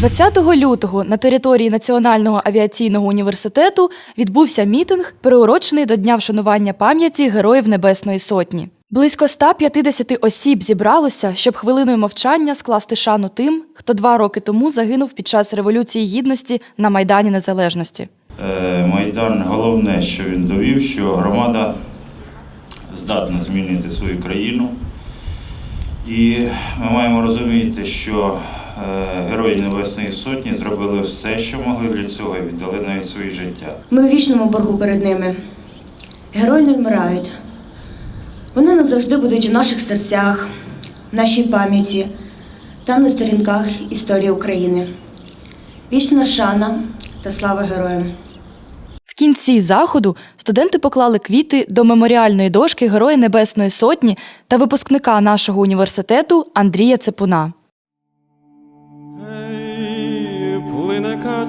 20 лютого на території Національного авіаційного університету відбувся мітинг, приурочений до Дня вшанування пам'яті Героїв Небесної Сотні. Близько 150 осіб зібралося, щоб хвилиною мовчання скласти шану тим, хто два роки тому загинув під час Революції Гідності на Майдані Незалежності. Е, Майдан головне, що він довів, що громада здатна змінити свою країну. І ми маємо розуміти, що Герої Небесної Сотні зробили все, що могли для цього, і віддали навіть свої життя. Ми у вічному боргу перед ними. Герої не вмирають. Вони назавжди будуть у наших серцях, в нашій пам'яті та на сторінках історії України. Вічна шана та слава героям! В кінці заходу студенти поклали квіти до меморіальної дошки Героя Небесної Сотні та випускника нашого університету Андрія Цепуна.